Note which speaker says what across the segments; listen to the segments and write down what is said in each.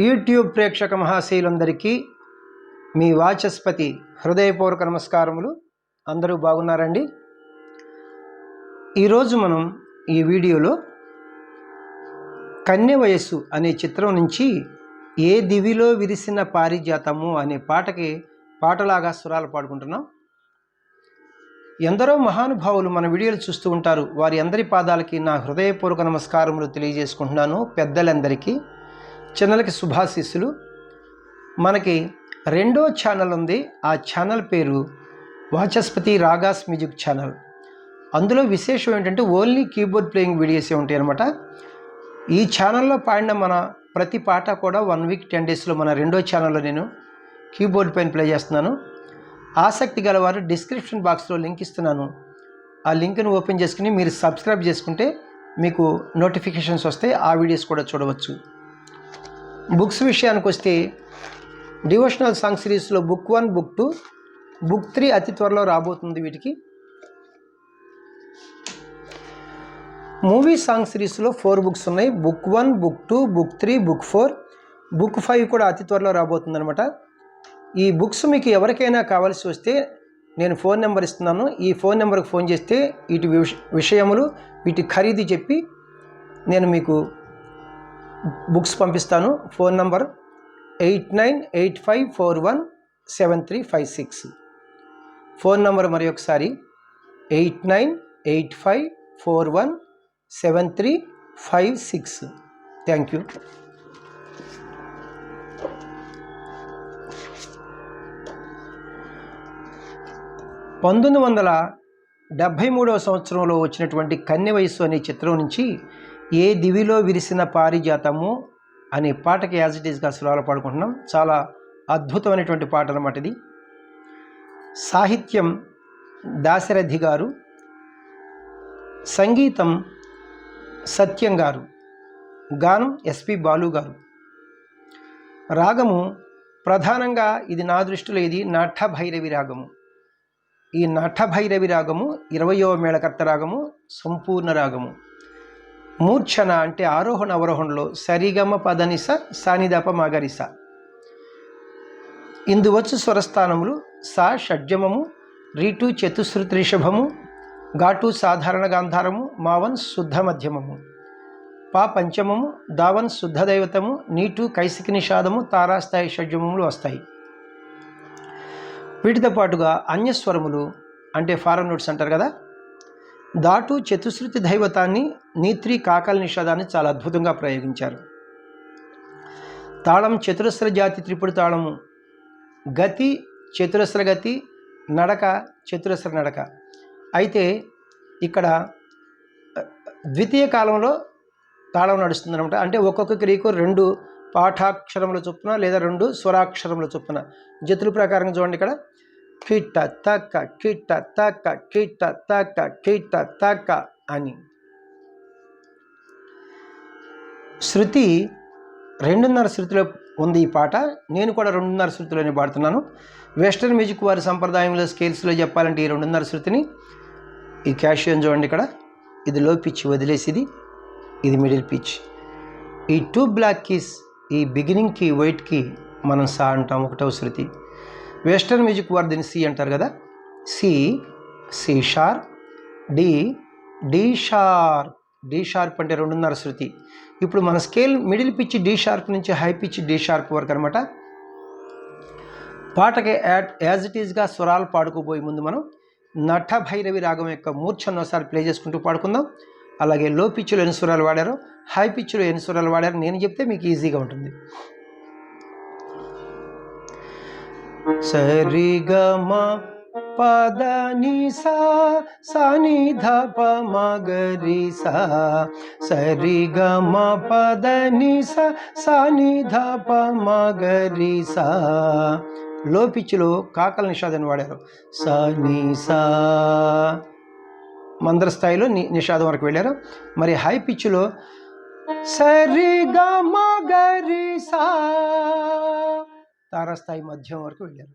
Speaker 1: YouTube ప్రేక్షక మహాశీలందరికీ మీ వాచస్పతి హృదయపూర్వక నమస్కారములు. అందరూ బాగున్నారండి? ఈరోజు మనం ఈ వీడియోలో కన్య వయస్సు అనే చిత్రం నుంచి ఏ దివిలో విరిసిన పారిజాతము అనే పాటకి పాటలాగా స్వరాలు పాడుకుంటున్నాం. ఎందరో మహానుభావులు మన వీడియోలు చూస్తూ ఉంటారు. వారి అందరి పాదాలకి నా హృదయపూర్వక నమస్కారములు తెలియజేసుకుంటున్నాను. పెద్దలందరికీ చిన్నలకి శుభాశీస్సులు. మనకి రెండో ఛానల్ ఉంది. ఆ ఛానల్ పేరు వాచస్పతి రాగాస్ మ్యూజిక్ ఛానల్. అందులో విశేషం ఏంటంటే ఓన్లీ కీబోర్డ్ ప్లేయింగ్ వీడియోసే ఉంటాయి అనమాట ఈ ఛానల్లో పాడిన మన ప్రతి పాట కూడా వన్ వీక్ టెన్ డేస్లో మన రెండో ఛానల్లో నేను కీబోర్డ్ పైన ప్లే చేస్తున్నాను. ఆసక్తి గలవారు డిస్క్రిప్షన్ బాక్స్లో లింక్ ఇస్తున్నాను. ఆ లింక్ను ఓపెన్ చేసుకుని మీరు సబ్స్క్రైబ్ చేసుకుంటే మీకు నోటిఫికేషన్స్ వస్తాయి. ఆ వీడియోస్ కూడా చూడవచ్చు. బుక్స్ విషయానికి వస్తే డివోషనల్ సాంగ్ సిరీస్లో book one book two book three అతి త్వరలో రాబోతుంది వీటికి. మూవీ సాంగ్ సిరీస్లో ఫోర్ బుక్స్ ఉన్నాయి. Book one book two book three book four. Book five కూడా అతి త్వరలో రాబోతుంది అనమాట ఈ బుక్స్ మీకు ఎవరికైనా కావాల్సి వస్తే నేను ఫోన్ నెంబర్ ఇస్తున్నాను. ఈ ఫోన్ నెంబర్కి ఫోన్ చేస్తే వీటి విష- విషయములు వీటి ఖరీదు చెప్పి నేను మీకు బుక్స్ పంపిస్తాను. Phone number eight nine eight five four one seven three five six. Phone number మరి ఒకసారి eight nine eight five four one seven three five six. Thank you. పంతొమ్మిది వందల డెబ్భై మూడవ సంవత్సరంలో వచ్చినటువంటి కన్య వయస్సు అనే చిత్రం నుంచి ఏ దివిలో విరిసిన పారిజాతము అనే పాటకి యాజ్ ఇట్ ఈస్గా సులాలు పాడుకుంటున్నాం. చాలా అద్భుతమైనటువంటి పాట అనమాట ఇది. సాహిత్యం దాశరథి గారు సంగీతం సత్యం గారు గానం ఎస్పి బాలు గారు. రాగము ప్రధానంగా ఇది నా దృష్టిలో ఇది నఠ భైరవి రాగము. ఈ నఠ భైరవి రాగము ఇరవయో మేళకర్త రాగము సంపూర్ణ రాగము. మూర్ఛన అంటే ఆరోహణ అవరోహణలో సరిగమ పదనిస సానిదప మగరిస. ఇందువచ్చు స్వరస్థానములు సా షడ్జమము రీటు చతుశ్రుత్రిషభము ఘాటు సాధారణ గాంధారము మావన్ శుద్ధ మధ్యమము. పా పంచమము దావన్ శుద్ధ దైవతము నీటు కైసిక నిషాదము తారాస్థాయి షడ్జమములు వస్తాయి. వీటితో పాటుగా అన్యస్వరములు అంటే ఫారం నోట్స్ అంటారు కదా దాటు చతుశ్రుతి దైవతాన్ని నీత్రి కాకల నిషాదాన్ని చాలా అద్భుతంగా ప్రయోగించారు. తాళం చతురస్ర జాతి త్రిపుడు తాళము గతి చతురస్ర గతి నడక చతురస్ర నడక. అయితే ఇక్కడ ద్వితీయ కాలంలో తాళం నడుస్తుంది అనమాట అంటే ఒక్కొక్క క్రియకు రెండు పాఠాక్షరముల చొప్పున లేదా రెండు స్వరాక్షరముల చొప్పున. జతుల ప్రకారం చూడండి ఇక్కడ. కిట్ట తక్క కిట్ట తక్క కిట్ట తక్క కిట్ట తక్క అని. శృతి రెండున్నర శృతిలో ఉంది ఈ పాట. నేను కూడా రెండున్నర శృతిలోనే పాడుతున్నాను. వెస్టర్న్ మ్యూజిక్ వారి సంప్రదాయంలో స్కేల్స్లో చెప్పాలంటే ఈ రెండున్నర శృతిని ఈ క్యాషియన్ చూడండి ఇక్కడ. ఇది లో పిచ్ వదిలేసిది. ఇది మిడిల్ పిచ్. ఈ టూ బ్లాక్ కీస్ ఈ బిగినింగ్కి వైట్కి మనం సా అంటాం ఒకటవ శృతి. వెస్టర్న్ మ్యూజిక్ వారు దీన్ని సి అంటారు కదా. C C sharp D D sharp D sharp అంటే రెండున్నర శృతి. ఇప్పుడు మన scale middle pitch D sharp నుంచి హై పిచ్ డి షార్ప్ వరకు అనమాట పాటకి యాడ్ యాజ్ ఇట్ ఈస్గా స్వరాలు పాడుకోబోయే ముందు మనం నట భైరవి రాగం యొక్క మూర్ఛను ఒకసారి ప్లే చేసుకుంటూ పాడుకుందాం. అలాగే లో పిచ్లో ఎన్ని స్వరాలు వాడారో హై పిచ్లో ఎన్ని స్వరాలు వాడారో నేను చెప్తే మీకు ఈజీగా ఉంటుంది. సరిగమ పద నిసా సని ధ ప గ సా సరిగమ పద నిసా సని ప గ సా లో పిచ్చిలో కాకల నిషాదాన్ని వాడారు. స ని సా మందర స్థాయిలో ని నిషాదం వరకు వెళ్ళారు. మరి హై పిచ్లో సరి గమ గ సా తారాస్థాయి మధ్యం వరకు వెళ్ళారు.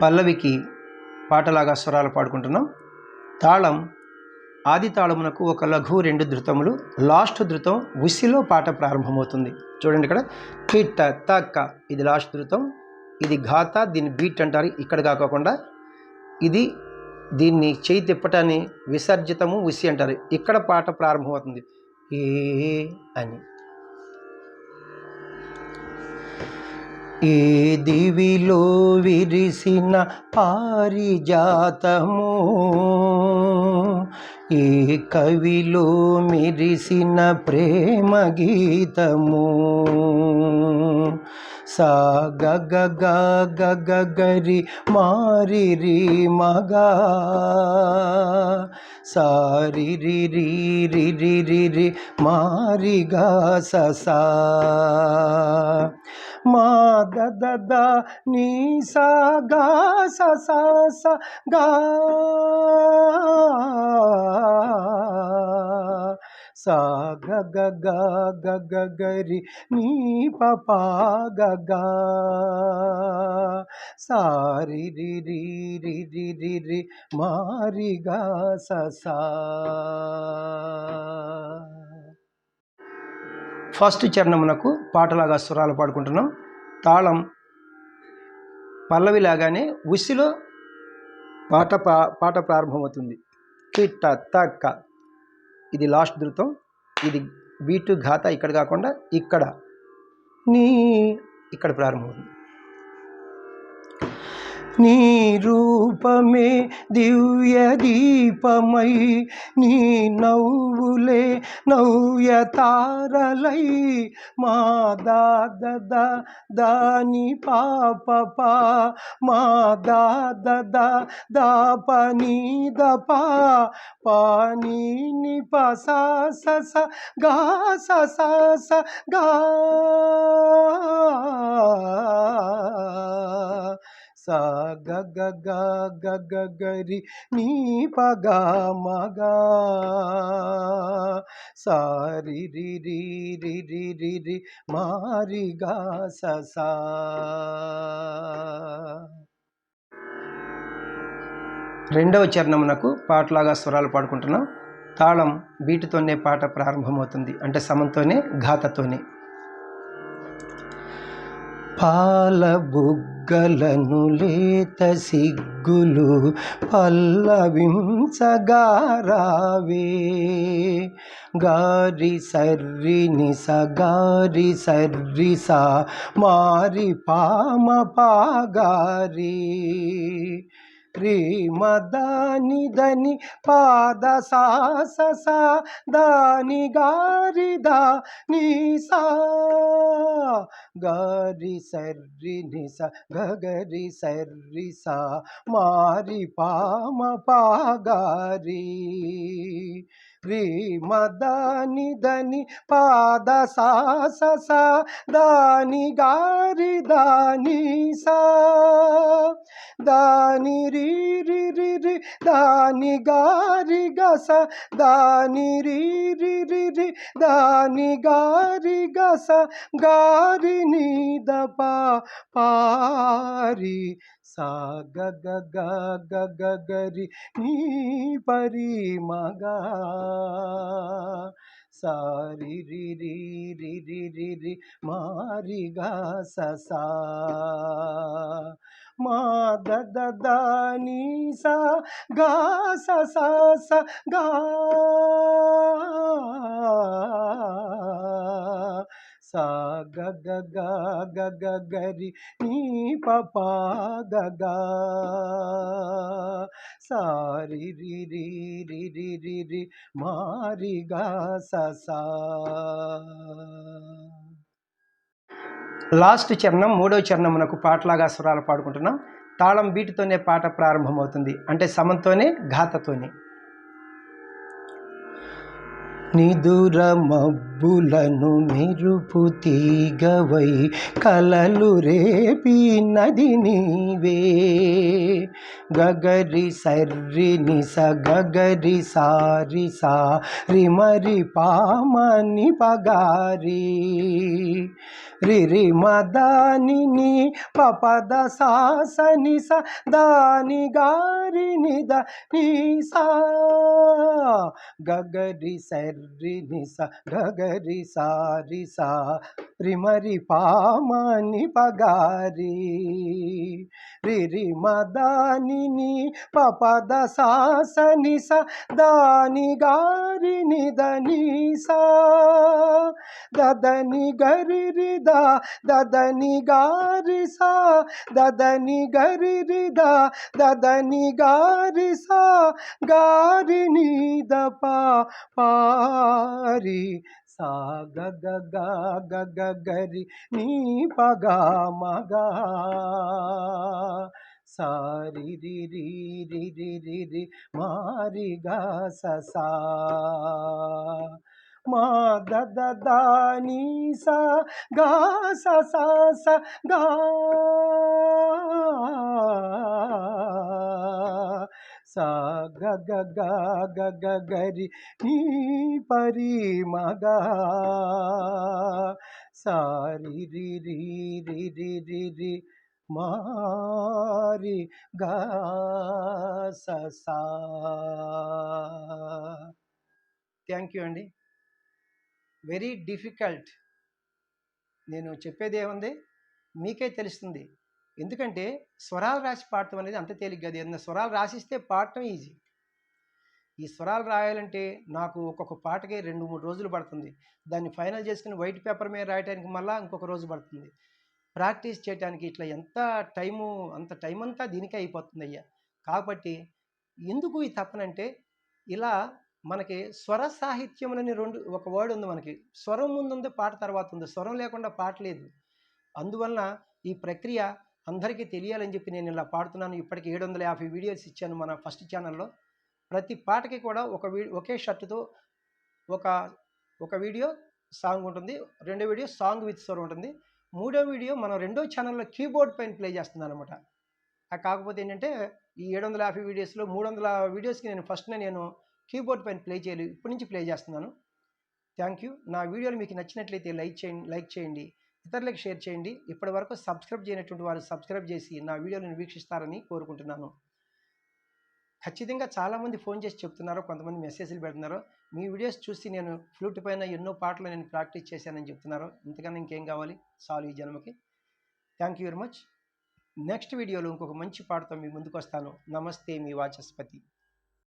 Speaker 1: పల్లవికి పాటలాగా స్వరాలు పాడుకుంటున్నాం. తాళం ఆది తాళమునకు ఒక లఘు రెండు ధృతములు లాస్ట్ ధృతం ఉసిలో పాట ప్రారంభమవుతుంది. చూడండి ఇక్కడ కిట్ట తక్క ఇది లాస్ట్ ధృతం ఇది ఘాత దీన్ని బీట్ అంటారు ఇక్కడ కాకుండా ఇది దీన్ని చేయి తిప్పటాన్ని విసర్జితము ఉసి అంటారు. ఇక్కడ పాట ప్రారంభమవుతుంది. ఏ అని. ఏ దివిలో విరిసిన పారిజాతము? ఏ కవిలో మిరిసిన ప్రేమ గీతము? సా గగ గగ గరి మారి రి మగా. సారి రి రి రి రి రి రి మారి గా సా. మా దద నీ సా గా సా సా స గా. సా గ గ గ గ గ గరి నీ పపా గ గ. సారి రి రి రి రి రి రి మారి గా స సా. ఫస్ట్ చరణమునకు పాటలాగా స్వరాలు పాడుకుంటున్నాం. తాళం పల్లవి లాగానే ఉసిలో పాట పా పాట ప్రారంభమవుతుంది. కిట్ట తక్క. ఇది లాస్ట్ ధృతం. ఇది బీటు ఘాత ఇక్కడ కాకుండా ఇక్కడ. నీ ఇక్కడ ప్రారంభమవుతుంది. నీ రూపమే దివ్య దీపమై నీ నవ్వులే నవ్య తారలై మా దాద దాని పాప మా దాద దాప నీ దప పాని ని ప సా గా సస స గా. సా గ గ గ గ గ గరి నీ పగ మగ సారి రి రి రి రి రి రి మారి గా స రెండవ చరణమునకు పాటలాగా స్వరాలు పాడుకుంటున్నాం. తాళం బీటుతోనే పాట ప్రారంభమవుతుంది. అంటే సమంతోనే ఘాతతోనే. పాల బుగ్గలను లేత సిగ్గులు పల్లవించగారావే. గారి సర్రి సగారి గారి సర్రి సా మారి పామ పాగారి. రే మదాని దని పాద సా దాని గారి దా గారి సర్రి నిస గగరి సర్రి సా మారి పామ పాగారి. ప్రేమదాని దని పాద సాస సా దాని గారి దాని సా దాని రి రి రి రి దాని గారి గస దాని రి రి రి రి దాని గారి గస గారి నీద పారి సా గ గ గ గ గ గరి నీ పరి మగా సారి రి రి రి రి రి రి మారి గా స మా ద ద సా గా స స గా సా గ గ గ గ గ గరి నీ పపా గ గ. సారి రి రి రి రి రి రి మారి గా స సా. లాస్ట్ చరణం మూడో చరణమునకు పాటలాగా స్వరాలు పాడుకుంటున్నాం. తాళం బీటుతోనే పాట ప్రారంభమవుతుంది. అంటే సమంతోనే ఘాతతోనే. నిదుర మబ్బులను మెరుపు తీగవై కలలు రేపి నది నీవే. గగరి సర్రి నిస గగరి సారి సారి రిమరి పామని పగారి. రిరి మదానిని పపద సాసని స దాని గారి నిద నీసా గగరి సర్రి నిస గగరి సారి సా రిమరి పామని పగారి రిరి మదానిని పపద సాసని స దాని గారిని దనిసా దదని గరిరిద దదని గారిసా దదని గరిరిద దదని గారిసా గారిని గారి పారి సా గ గ గ గ గ గరి నీ పగా మగా సారి రి రి రి రి రి రి మారి గా స మా ద ద ద ని సా గా స స స గా సా గ గ గ గ గ గరి నీ పరి మగ సారి రి రి రి రి రి రి మారి గా స సా థ్యాంక్ యూ అండి. వెరీ డిఫికల్ట్ నేను చెప్పేది ఏముంది? మీకే తెలుస్తుంది. ఎందుకంటే స్వరాలు రాసి పాడటం అనేది అంత తేలిగ్గా ఏదైనా స్వరాలు రాసిస్తే పాడటం ఈజీ. ఈ స్వరాలు రాయాలంటే నాకు ఒక్కొక్క పాటకి రెండు మూడు రోజులు పడుతుంది. దాన్ని ఫైనల్ చేసుకుని వైట్ పేపర్ మీద రాయడానికి మళ్ళీ ఇంకొక రోజు పడుతుంది. ప్రాక్టీస్ చేయడానికి ఇట్లా ఎంత టైము అంత టైం అంతా దీనికే అయిపోతుంది అయ్యా కాబట్టి ఎందుకు ఈ తప్పనంటే ఇలా మనకి స్వర సాహిత్యం అని రెండు ఒక వర్డ్ ఉంది మనకి. స్వరం ముందు ఉంది పాట తర్వాత ఉంది. స్వరం లేకుండా పాట లేదు. అందువలన ఈ ప్రక్రియ అందరికీ తెలియాలని చెప్పి నేను ఇలా పాడుతున్నాను. ఇప్పటికి ఏడు వందల యాభై వీడియోస్ ఇచ్చాను మన ఫస్ట్ ఛానల్లో ప్రతి పాటకి కూడా ఒక వీ ఒకే షర్టుతో ఒక ఒక వీడియో సాంగ్ ఉంటుంది. రెండో వీడియో సాంగ్ విత్ స్వరం ఉంటుంది. మూడో వీడియో మనం రెండో ఛానల్లో కీబోర్డ్ పైన ప్లే చేస్తున్నాను అనమాట కాకపోతే ఏంటంటే ఈ ఏడు వందల యాభై వీడియోస్లో మూడు వందల వీడియోస్కి నేను ఫస్ట్నే నేను కీబోర్డ్ పైన ప్లే చేయలేదు. ఇప్పటి నుంచి ప్లే చేస్తున్నాను. థ్యాంక్ యూ నా వీడియోలు మీకు నచ్చినట్లయితే లైక్ చేయండి లైక్ చేయండి. ఇతరులకు షేర్ చేయండి. ఇప్పటి వరకు సబ్స్క్రైబ్ చేయనటువంటి వారు సబ్స్క్రైబ్ చేసి నా వీడియోలను వీక్షిస్తారని కోరుకుంటున్నాను. ఖచ్చితంగా చాలామంది ఫోన్ చేసి చెప్తున్నారు. కొంతమంది మెసేజ్లు పెడుతున్నారు. మీ వీడియోస్ చూసి నేను ఫ్లూట్ పైన ఎన్నో పాటలు నేను ప్రాక్టీస్ చేశానని చెప్తున్నారు. ఇంతకన్నా ఇంకేం కావాలి? సాల్వ్ ఈ జన్మకి. Thank you very much next వీడియోలో ఇంకొక మంచి పాటతో మీ ముందుకు వస్తాను నమస్తే మీ వాచస్పతి.